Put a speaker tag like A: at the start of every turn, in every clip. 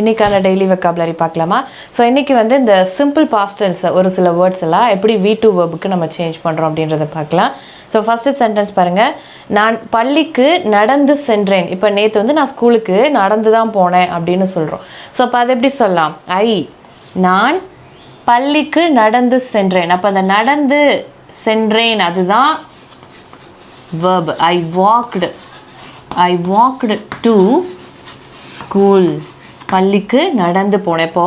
A: இன்றைக்கான daily vocabulary பார்க்கலாமா? So இன்றைக்கி வந்து இந்த சிம்பிள் பாஸ்டன்ஸ் ஒரு சில வேர்ட்ஸ் எல்லாம் எப்படி வி டூ வேர்புக்கு நம்ம சேஞ்ச் பண்ணுறோம் அப்படின்றத பார்க்கலாம். ஸோ ஃபஸ்ட்டு சென்டென்ஸ் பாருங்கள் நான் பள்ளிக்கு நடந்து சென்றேன். இப்போ நேற்று வந்து நான் ஸ்கூலுக்கு நடந்து தான் போனேன் அப்படின்னு சொல்கிறோம் ஸோ அப்போ அதை எப்படி சொல்லலாம்? ஐ நான் பள்ளிக்கு நடந்து சென்றேன். அப்போ அந்த நடந்து சென்றேன் அதுதான் verb I walked I walked to school பள்ளிக்கு நடந்து போனப்போ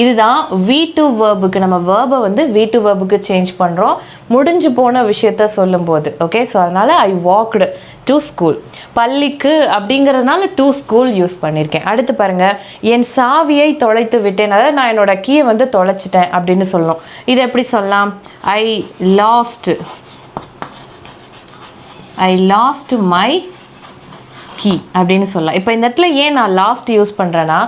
A: இதுதான் வி டு வேர்புக்கு நம்ம வேர்பை வந்து வி டு வேர்புக்கு சேஞ்ச் பண்ணுறோம் முடிஞ்சு போன விஷயத்த சொல்லும்போது ஓகே ஸோ அதனால் ஐ வாக்டு டு ஸ்கூல் பள்ளிக்கு அப்படிங்கிறதுனால டு ஸ்கூல் யூஸ் பண்ணியிருக்கேன் அடுத்து பாருங்கள் என் சாவியை தொலைத்து விட்டேன். அதாவது நான் என்னோட கீயை வந்து தொலைச்சிட்டேன் அப்படின்னு சொல்லணும். இது எப்படி சொல்லலாம்? I lost I lost my key அப்படின்னு சொல்லலாம். இப்போ இந்த இடத்துல ஏன் நான் லாஸ்ட் யூஸ் பண்ணுறேன்னா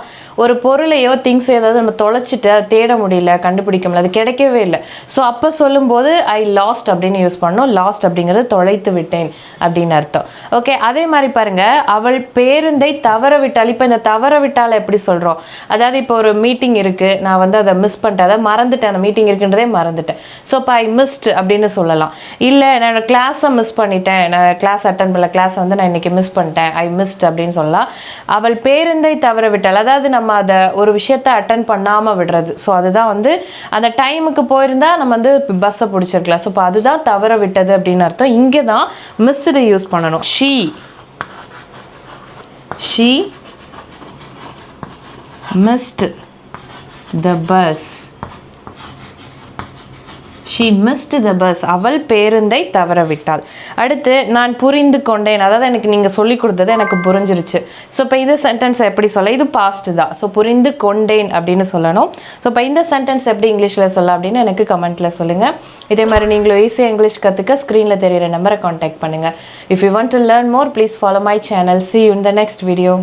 A: ஒரு பொருளையோ திங்ஸ் ஏதாவது நம்ம தொலைச்சிட்டு அதை தேட முடியல கண்டுபிடிக்க முடியல அது கிடைக்கவே இல்லை. ஸோ அப்போ சொல்லும்போது ஐ லாஸ்ட் அப்படின்னு யூஸ் பண்ணோம். லாஸ்ட் அப்படிங்கிறது தொலைத்து விட்டேன் அப்படின்னு அர்த்தம். ஓகே அதே மாதிரி பாருங்கள் அவள் பேருந்தை தவற விட்டால் இப்போ இந்த தவற விட்டால் எப்படி சொல்கிறோம் அதாவது இப்போ ஒரு மீட்டிங் இருக்குது நான் வந்து அதை மிஸ் பண்ணிட்டேன் அதை மறந்துட்டேன் அந்த மீட்டிங் இருக்குன்றதே மறந்துட்டேன். ஸோ இப்போ ஐ மிஸ்ட் அப்படின்னு சொல்லலாம். இல்லை நான் கிளாஸை மிஸ் பண்ணிட்டேன் நான் கிளாஸ் அட்டன் பண்ணல கிளாஸை வந்து நான் இன்னைக்கு மிஸ் பண்ணிட்டேன். ஐ மிஸ்ட் அப்படின்னு சொல்லலாம் அவள் பேருந்தை தவற விட்டாள் அதாவது நம்ம அதை ஒரு விஷயத்தை அட்டன் பண்ணாமல் விடுறது. ஸோ அதுதான் வந்து அந்த டைமுக்கு போயிருந்தா நம்ம வந்து பஸ்ஸை பிடிச்சிருக்கலாம். ஸோ இப்போ அதுதான் தவற விட்டது அப்படின்னு அர்த்தம். இங்கே தான் மிஸ்டு யூஸ் பண்ணணும். She she missed the bus she missed the bus அவள் பேருந்தை தவறவிட்டாள். அடுத்து நான் புரிந்து கொண்டேன். அதாவது எனக்கு நீங்கள் சொல்லி கொடுத்தது எனக்கு புரிஞ்சிருச்சு. ஸோ இப்போ இந்த சென்டென்ஸை எப்படி சொல்ல? இது பாஸ்ட் தான். ஸோ புரிந்து கொண்டேன் அப்படின்னு சொல்லணும். ஸோ இப்போ இந்த சென்டென்ஸ் எப்படி இங்கிலீஷில் சொல்ல அப்படின்னு எனக்கு கமெண்ட்டில் சொல்லுங்கள் இதே மாதிரி நீங்களும் ஈஸியாக இங்கிலீஷ் கற்றுக்க ஸ்க்ரீனில் தெரியிற நம்பரை காண்டாக்ட் பண்ணுங்கள் if you want to learn more please follow my channel see in the next video